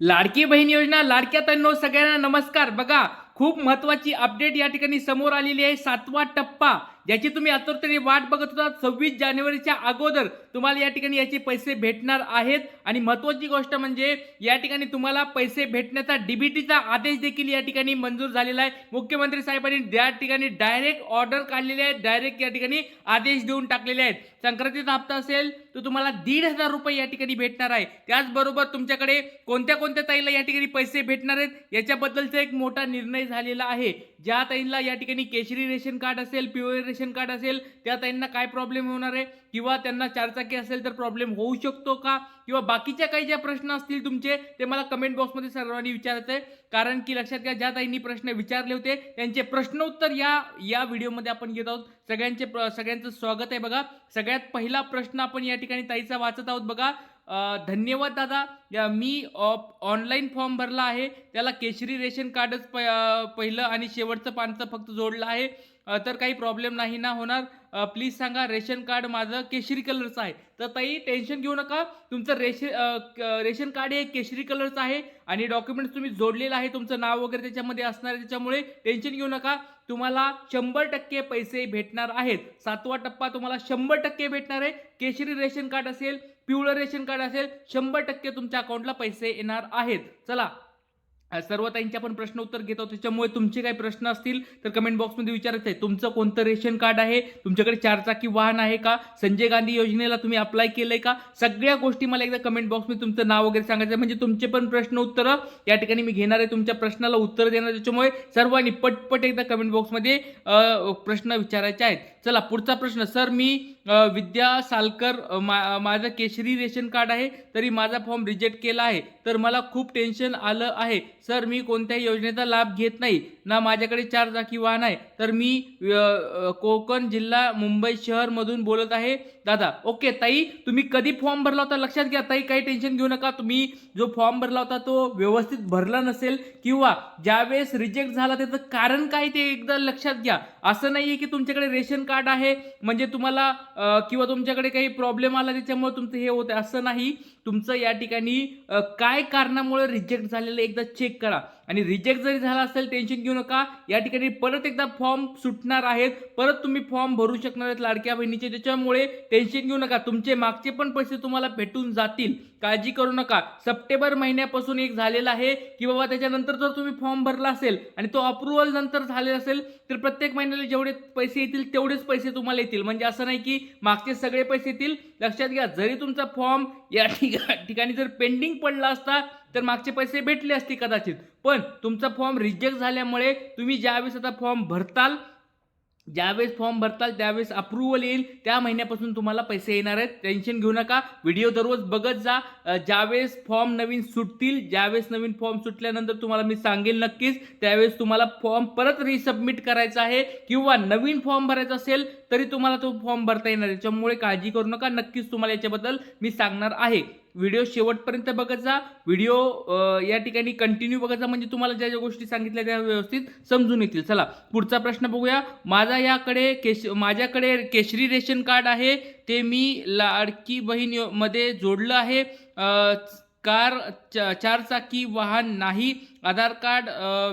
लाडकी बहीण योजना लाडक्या तन्नो सगळ्यांना नमस्कार. बघा खूप महत्वाची अपडेट या ठिकाणी समोर आलेली आहे. सातवा टप्पा. ज्याची तुम्ही आतुरतेने वाट बघत होता सव्वीस जानेवारीच्या अगोदर तुम्हाला या ठिकाणी याचे पैसे भेटणार आहेत. आणि महत्वाची गोष्ट म्हणजे या ठिकाणी तुम्हाला पैसे भेटण्याचा डीबीटीचा आदेश देखील या ठिकाणी मंजूर झालेला आहे. मुख्यमंत्री साहेबांनी या ठिकाणी डायरेक्ट ऑर्डर काढलेली आहे डायरेक्ट या ठिकाणी आदेश देऊन टाकलेले आहेत. संक्रांतीचा हप्ता असेल तर तुम्हाला दीड हजार रुपये या ठिकाणी भेटणार आहे. त्याचबरोबर तुमच्याकडे कोणत्या कोणत्या ताईला या ठिकाणी पैसे भेटणार आहेत याच्याबद्दलचा एक मोठा निर्णय झालेला आहे. ज्या ताईंना या ठिकाणी केशरी रेशन कार्ड असेल पिवळे रेशन कार्ड असेल त्या ताईंना काय प्रॉब्लेम होणार आहे? किंवा त्यांना चारचाकी असेल तर प्रॉब्लेम होऊ शकतो का? किंवा बाकीच्या काही ज्या प्रश्न असतील तुमचे ते मला कमेंट बॉक्समध्ये सर्वांनी विचारायचं आहे कारण की लक्षात घ्या ज्या ताईंनी प्रश्न विचारले होते त्यांचे प्रश्न उत्तर या या व्हिडिओमध्ये आपण घेत आहोत. सगळ्यांचे सगळ्यांचं स्वागत आहे बघा. सगळ्यात पहिला प्रश्न आपण या ठिकाणी ताईचा वाचत आहोत बघा. धन्यवाद दादा. या मी ऑनलाईन फॉर्म भरला आहे. त्याला केशरी रेशन कार्डच प पहिलं आणि शेवटचं पानचं फक्त जोडलं आहे. तर काही प्रॉब्लेम नाही ना होणार. प्लीज सांगा रेशन कार्ड माझं केशरी कलरचं आहे. तर ताई टेन्शन घेऊ नका. तुमचं रेशन रेशन कार्ड हे केशरी कलरचं आहे आणि डॉक्युमेंट्स तुम्ही जोडलेलं आहे. तुमचं नाव वगैरे त्याच्यामध्ये असणार आहे त्याच्यामुळे टेन्शन घेऊ नका. तुम्हाला शंभर टक्के पैसे भेटणार आहेत. सातवा टप्पा तुम्हाला शंभर टक्के भेटणार आहे. केशरी रेशन कार्ड असेल पिवळं रेशन कार्ड असेल शंभर टक्के तुमच्या अकाउंटला पैसे येणार आहेत. चला. सर्व त्यांच्या आपण प्रश्न उत्तर घेतो त्याच्यामुळे तुमचे काही प्रश्न असतील तर कमेंट बॉक्समध्ये विचारायचं आहे. तुमचं कोणतं रेशन कार्ड आहे? तुमच्याकडे चारचाकी वाहन आहे का? संजय गांधी योजनेला तुम्ही अप्लाय केलंय का? सगळ्या गोष्टी मला एकदा कमेंट बॉक्समध्ये तुमचं नाव वगैरे सांगायचं आहे. म्हणजे तुमचे पण प्रश्न उत्तरं या ठिकाणी मी घेणार आहे. तुमच्या प्रश्नाला उत्तर देणार त्याच्यामुळे सर्वांनी पटपट एकदा कमेंट बॉक्समध्ये प्रश्न विचारायचे आहेत. चला पुढचा प्रश्न. सर मी विद्या सालकर मा माझं केशरी रेशन कार्ड आहे तरी माझा फॉर्म रिजेक्ट केला आहे तर मला खूप टेन्शन आलं आहे. सर मी कोणत्याही योजनेचा लाभ घेत नाही ना माझ्याकडे चार चाकी वाहन आहे तर मी कोकण जिल्हा मुंबई शहरमधून बोलत आहे. दादा ओके ताई तुम्ही कधी फॉर्म भरला होता? लक्षात घ्या ताई काही टेन्शन घेऊ नका. तुम्ही जो फॉर्म भरला होता तो व्यवस्थित भरला नसेल किंवा ज्यावेळेस रिजेक्ट झाला त्याचं कारण काय ते एकदा लक्षात घ्या. असं नाही आहे की तुमच्याकडे रेशन कार्ड आहे म्हणजे तुम्हाला किंवा तुमच्याकडे काही प्रॉब्लेम आला त्याच्यामुळे तुमचं हे होतं असं नाही. तुमचं या ठिकाणी काय कारणामुळे रिजेक्ट झालेलं एकदा चेक करा. आणि रिजेक्ट जरी झाला असेल टेन्शन घेऊ नका. या ठिकाणी परत एकदा फॉर्म सुटणार आहेत. परत तुम्ही फॉर्म भरू शकणार आहेत लाडक्या बहिणीचे. त्याच्यामुळे टेन्शन घेऊ नका. तुमचे मागचे पण पैसे तुम्हाला भेटून जातील. काळजी करू नका. सप्टेंबर महिन्यापासून एक झालेला आहे की बाबा त्याच्यानंतर जर तुम्ही फॉर्म भरला असेल आणि तो अप्रुव्हल नंतर झालेला असेल तर प्रत्येक महिन्याला जेवढे पैसे येतील तेवढेच पैसे तुम्हाला येतील. म्हणजे असं नाही की मागचे सगळे पैसे येतील. लक्षात घ्या जरी तुमचा फॉर्म या ठिकाणी जर पेंडिंग पडला असता तर मागचे पैसे भेटले असते कदाचित. पण तुमचा फॉर्म रिजेक्ट झाल्यामुळे तुम्ही ज्यावेळेस आता फॉर्म भरताल ज्यावेळेस फॉर्म भरताल त्यावेळेस अप्रुव्हल येईल. त्या महिन्यापासून तुम्हाला पैसे येणार आहेत. टेन्शन घेऊ नका. व्हिडिओ दररोज बघत जा. ज्यावेळेस फॉर्म नवीन सुटतील ज्यावेळेस नवीन फॉर्म सुटल्यानंतर तुम्हाला मी सांगेल नक्कीच. त्यावेळेस तुम्हाला फॉर्म परत रिसबमिट करायचा आहे किंवा नवीन फॉर्म भरायचा असेल तरी तुम्हाला तो फॉर्म भरता येणार आहे. त्याच्यामुळे काळजी करू नका. नक्कीच तुम्हाला याच्याबद्दल मी सांगणार आहे. व्हिडिओ शेवटपर्यंत बघत जा. व्हिडिओ या ठिकाणी कंटिन्यू बघत जा. म्हणजे तुम्हाला ज्या ज्या गोष्टी सांगितल्या त्या व्यवस्थित समजून येतील. चला पुढचा प्रश्न बघूया. माझा याकडे केश माझ्याकडे केशरी रेशन कार्ड आहे. ते मी लाडकी बहीणमध्ये जोडलं आहे. कार च- चारचाकी वाहन नाही. आधार कार्ड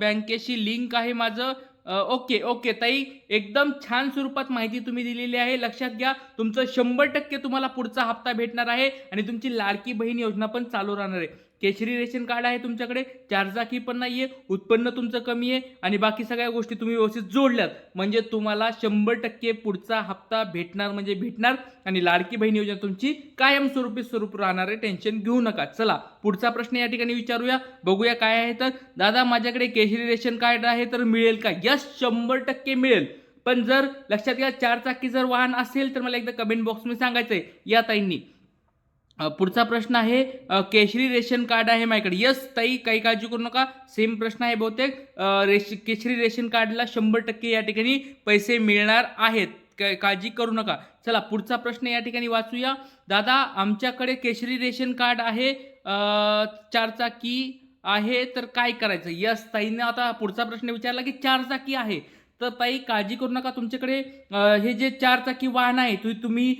बँकेशी लिंक आहे माझं. ओके ओके ताई. एकदम छान स्वरूपात माहिती तुम्ही दिलेली आहे. लक्षात घ्या तुमचं शंभर टक्के तुम्हाला पुढचा हप्ता भेटणार आहे आणि तुमची लाडकी बहीण योजना पण चालू राहणार आहे. केशरी रेशन कार्ड आहे तुमच्याकडे चारचाकी पण नाही आहे उत्पन्न तुमचं कमी आहे आणि बाकी सगळ्या गोष्टी तुम्ही व्यवस्थित जोडल्यात. म्हणजे तुम्हाला शंभर टक्के पुढचा हप्ता भेटणार म्हणजे भेटणार आणि लाडकी बहीण योजना तुमची कायमस्वरूपी स्वरूप राहणार आहे. टेन्शन घेऊ नका. चला पुढचा प्रश्न या ठिकाणी विचारूया. बघूया काय आहे तर दादा माझ्याकडे केशरी रेशन कार्ड आहे तर मिळेल का? यस शंभर टक्के मिळेल. पण जर लक्षात घ्या चार चाकी जर वाहन असेल तर मला एकदा कमेंट बॉक्समध्ये सांगायचं आहे या ताईंनी. पुढचा प्रश्न आहे केशरी रेशन कार्ड आहे माझ्याकडे. यस ताई काही काळजी करू नका. सेम प्रश्न आहे बहुतेक. रेश केशरी रेशन कार्डला शंभर टक्के या ठिकाणी पैसे मिळणार आहेत. काळजी करू नका. चला पुढचा प्रश्न या ठिकाणी वाचूया. दादा आमच्याकडे केशरी रेशन कार्ड आहे. चारचाकी आहे तर काय करायचं? यस ताईने आता पुढचा प्रश्न विचारला की चारचाकी आहे. तर ताई काळजी करू नका तुमच्याकडे. हे जे चार चाकी वाहन आहे ते तुम्ही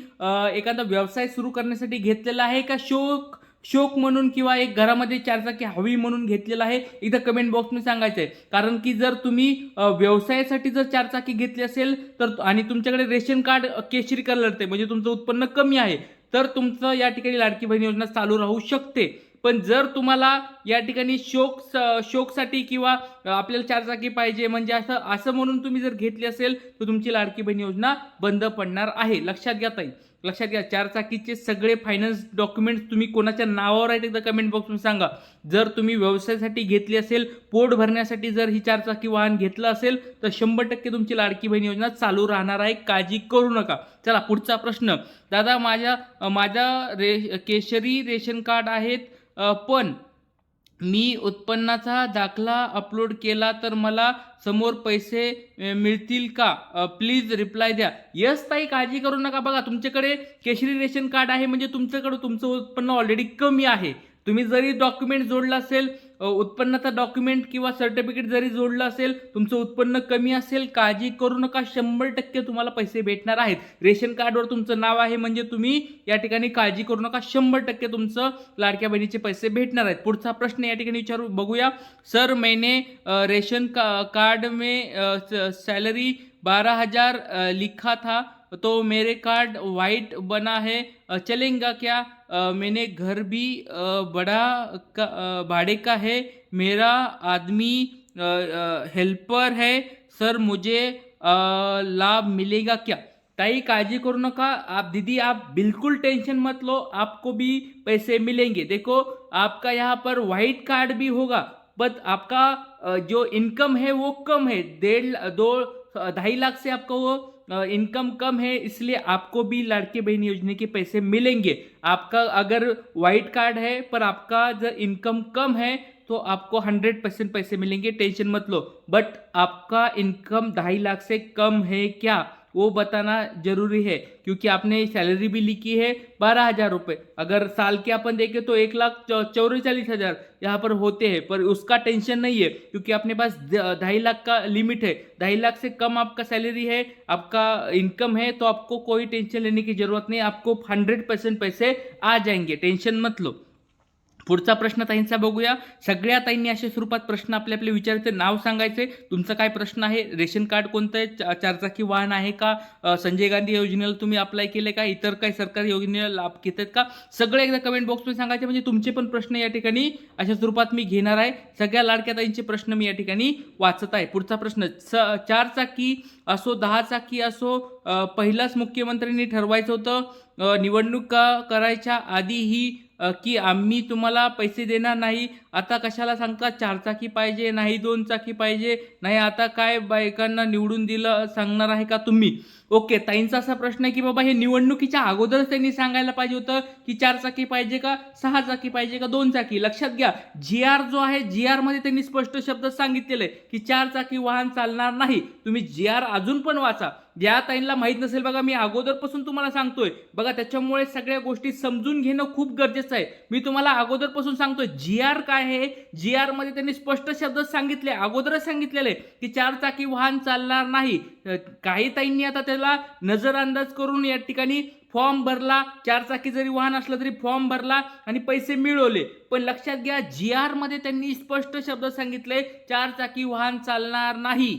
एखादा व्यवसाय सुरू करण्यासाठी घेतलेला आहे का? शोक शोक म्हणून किंवा एक घरामध्ये चारचाकी हवी म्हणून घेतलेला आहे? इथं कमेंट बॉक्समध्ये सांगायचं आहे कारण की जर तुम्ही व्यवसायासाठी जर चारचाकी घेतली असेल तर आणि तुमच्याकडे रेशन कार्ड केशरी केशरी कलरचे म्हणजे तुमचं उत्पन्न कमी आहे तर तुमचं या ठिकाणी लाडकी बहीण योजना चालू राहू शकते. पण जर तुम्हाला या ठिकाणी शोक शोकसाठी किंवा आपल्याला चारचाकी पाहिजे म्हणजे असं असं म्हणून तुम्ही जर घेतली असेल तर तुमची लाडकी बहीण योजना बंद पडणार आहे. लक्षात घ्या ताई. लक्षात घ्या चारचाकीचे सगळे फायनान्स डॉक्युमेंट्स तुम्ही कोणाच्या नावावर आहेत एकदा कमेंट बॉक्समध्ये सांगा. जर तुम्ही व्यवसायासाठी घेतली असेल पोट भरण्यासाठी जर ही चारचाकी वाहन घेतलं असेल तर शंभर टक्के तुमची लाडकी बहीण योजना चालू राहणार आहे. काळजी करू नका. चला पुढचा प्रश्न. दादा माझ्या माझ्या रे केशरी रेशन कार्ड आहेत. पण मी उत्पन्नाचा दाखला अपलोड केला तर मला समोर पैसे मिळतील का? प्लीज रिप्लाय द्या. यस ताई काळजी करू नका. बघा तुमच्याकडे केशरी रेशन कार्ड आहे म्हणजे तुमच्याकडे तुमचं उत्पन्न ऑलरेडी कमी आहे. तुम्ही जरी डॉक्युमेंट जोडलं असेल उत्पन्नाचा डॉक्युमेंट किंवा सर्टिफिकेट जरी जोडलं असेल तुमचं उत्पन्न कमी असेल काळजी करू नका शंभर टक्के तुम्हाला पैसे भेटणार आहेत. रेशन कार्डवर तुमचं नाव आहे म्हणजे तुम्ही या ठिकाणी काळजी करू नका शंभर टक्के तुमचं लाडक्या बहिणीचे पैसे भेटणार आहेत. पुढचा प्रश्न या ठिकाणी विचारू बघूया. सर मैंने रेशन का, कार्ड में सॅलरी स- हजार लिखा था तो मेरे कार्ड वाइट बना है। चलेगा क्या? मैंने घर भी बड़ा का भाड़े का है। मेरा आदमी हेल्पर है। सर, मुझे लाभ मिलेगा क्या? ताई काळजी करू नका आप, दीदी, आप बिल्कुल टेंशन मत लो। आपको भी पैसे मिलेंगे। देखो, आपका यहाँ पर वाइट कार्ड भी होगा, बट आपका जो इनकम है वो कम है। डेढ़, दो, ढाई लाख से आपका वो इनकम कम है, इसलिए आपको भी लड़के बहन योजना के पैसे मिलेंगे। आपका अगर वाइट कार्ड है, पर आपका जो इनकम कम है तो आपको हंड्रेड परसेंट पैसे मिलेंगे, टेंशन मत लो। बट आपका इनकम ढाई लाख से कम है क्या? वो बताना ज़रूरी है, क्योंकि आपने सैलरी भी लिखी है बारह हज़ार रुपये अगर साल के अपन देखें तो एक लाख चौवालीस हज़ार यहाँ पर होते हैं, पर उसका टेंशन नहीं है, क्योंकि अपने पास ढाई लाख का लिमिट है। ढाई लाख से कम आपका सैलरी है, आपका इनकम है तो आपको कोई टेंशन लेने की ज़रूरत नहीं, आपको हंड्रेड परसेंट पैसे आ जाएँगे टेंशन मत लो। पुढचा प्रश्न ताईंचा बघूया. सगळ्या ताईंनी अशा स्वरूपात प्रश्न आपले आपले विचारायचे नाव सांगायचे. तुमचं काय प्रश्न आहे? रेशन कार्ड कोणतं आहे? चारचाकी वाहन आहे का? संजय गांधी योजनेला तुम्ही अप्लाय केले का? इतर काही सरकारी योजनेला लाभ घेत आहेत का? सगळे एकदा कमेंट बॉक्समध्ये सांगायचे. म्हणजे तुमचे पण प्रश्न या ठिकाणी अशा स्वरूपात मी घेणार आहे. सगळ्या लाडक्या ताईंचे प्रश्न मी या ठिकाणी वाचत आहे. पुढचा प्रश्न स चार चाकी असो दहा चाकी असो पहिलाच मुख्यमंत्र्यांनी ठरवायचं होतं निवडणुका करायच्या आधीही ही की आम्ही तुम्हाला पैसे देणार नाही आता कशाला सांगता चारचाकी पाहिजे नाही दोन चाकी पाहिजे नाही आता काय बायकांना निवडून दिलं सांगणार आहे का तुम्ही? ओके ताईंचा असा प्रश्न आहे की बाबा हे निवडणुकीच्या अगोदरच त्यांनी सांगायला पाहिजे होतं की चार चाकी पाहिजे का सहा चाकी पाहिजे का दोन चाकी लक्षात घ्या जी आर जो आहे जी आरमध्ये त्यांनी स्पष्ट शब्द सांगितलेलं आहे की चार चाकी वाहन चालणार नाही. तुम्ही जी आर अजून पण वाचा. या ताईंना माहीत नसेल बघा मी अगोदरपासून तुम्हाला सांगतोय. बघा त्याच्यामुळे सगळ्या गोष्टी समजून घेणं खूप गरजेचं आहे. मी तुम्हाला अगोदरपासून सांगतोय जी आर काय आहे? जी आरमध्ये त्यांनी स्पष्ट शब्द सांगितले अगोदरच सांगितलेले की चार चाकी वाहन चालणार नाही. काही ताईंनी आता त्याला नजरअंदाज करून या ठिकाणी फॉर्म भरला. चार चाकी जरी वाहन असलं तरी फॉर्म भरला आणि पैसे मिळवले. पण लक्षात घ्या जी आरमध्ये त्यांनी स्पष्ट शब्द सांगितले चार चाकी वाहन चालणार नाही.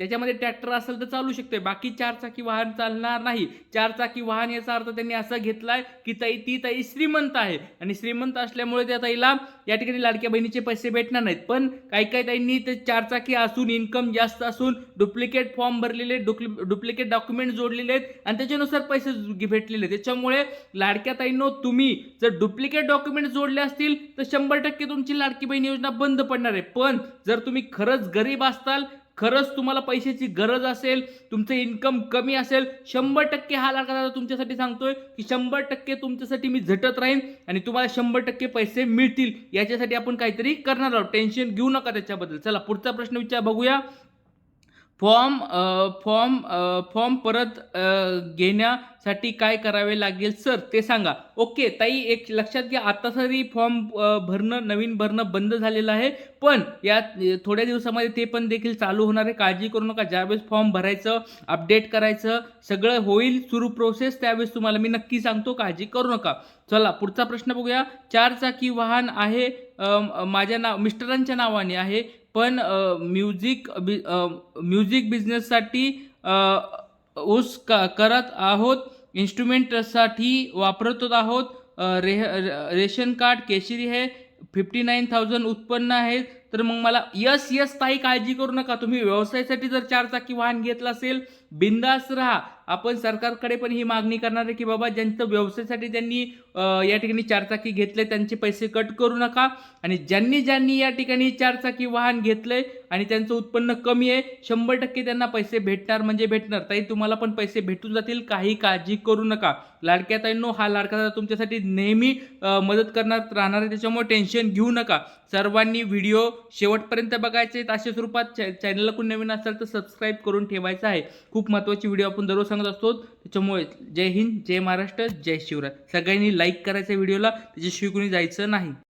त्याच्यामध्ये ट्रॅक्टर असेल तर चालू शकते बाकी चारचाकी वाहन चालणार नाही. चारचाकी वाहन याचा अर्थ त्यांनी असा घेतलाय की ताई ती ताई श्रीमंत आहे. आणि श्रीमंत असल्यामुळे त्या ताईला या ठिकाणी लाडक्या बहिणीचे पैसे भेटणार नाहीत. पण काही काही ताईंनी ते चारचाकी असून इन्कम जास्त असून डुप्लिकेट फॉर्म भरलेले डुप्लिकेट डॉक्युमेंट जोडलेले आहेत आणि त्याच्यानुसार पैसे भेटलेले आहेत. त्याच्यामुळे लाडक्या ताईंनो तुम्ही जर डुप्लिकेट डॉक्युमेंट जोडले असतील तर शंभर टक्के तुमची लाडकी बहीण योजना बंद पडणार आहे. पण जर तुम्ही खरंच गरीब असताल खरंच तुम्हाला पैशाची गरज असेल तुमचं इन्कम कमी असेल शंभर टक्के हा लाडका दादा तुमच्यासाठी सांगतोय की शंभर टक्के तुमच्यासाठी मी झटत राहीन आणि तुम्हाला शंभर टक्के पैसे मिळतील. याच्यासाठी आपण काहीतरी करणार आहोत. टेन्शन घेऊ नका त्याच्याबद्दल. चला पुढचा प्रश्न विचार बघूया. फॉर्म फॉर्म फॉर्म परत घेण्यासाठी काय करावे लागेल सर? ते सांगा. ओके ताई एक लक्षात घ्या आता तरी फॉर्म भरणं नवीन भरणं बंद झालेलं आहे. पण या थोड्या दिवसामध्ये ते पण देखील चालू होणार आहे. काळजी करू नका. ज्यावेळेस फॉर्म भरायचं अपडेट करायचं सगळं होईल सुरू प्रोसेस त्यावेळेस तुम्हाला मी नक्की सांगतो. काळजी करू नका. चला पुढचा प्रश्न बघूया. चारचाकी वाहन आहे माझ्या नाव मिस्टरांच्या नावाने आहे. पण म्युझिक बि म्युझिक बिझनेससाठी ऊस क करत आहोत इन्स्ट्रुमेंटसाठी वापरत आहोत रे रेशन कार्ड केशरी हे फिफ्टी नाईन थाउजंड उत्पन्न आहे. तर मग मला यस यस ताई काळजी करू नका. तुम्ही व्यवसायासाठी जर चार चाकी वाहन घेतलं असेल बिंदास राहा. आपण सरकारकडे पण ही मागणी करणार आहे की बाबा ज्यांचं व्यवसायासाठी ज्यांनी या ठिकाणी चारचाकी घेतले त्यांचे पैसे कट करू नका. आणि ज्यांनी ज्यांनी या ठिकाणी चारचाकी वाहन घेतलंय आणि त्यांचं उत्पन्न कमी आहे शंभर टक्के त्यांना पैसे भेटणार म्हणजे भेटणार. ताई तुम्हाला पण पैसे भेटून जातील काही काळजी करू नका. लाडक्या ताईंनो हा लाडका तुमच्यासाठी नेहमी मदत करणार राहणार आहे त्याच्यामुळे टेन्शन घेऊ नका. सर्वांनी व्हिडिओ शेवटपर्यंत बघायचे अशा स्वरूपात चॅ चॅनलला कोण नवीन असेल तर सबस्क्राईब करून ठेवायचं आहे. खूप महत्त्वाची व्हिडिओ आपण दररोज सांगत असतो त्याच्यामुळे जय हिंद जय महाराष्ट्र जय शिवराय. सगळ्यांनी लाईक करायचं व्हिडिओला त्याच्याशिवाय कोणी जायचं नाही.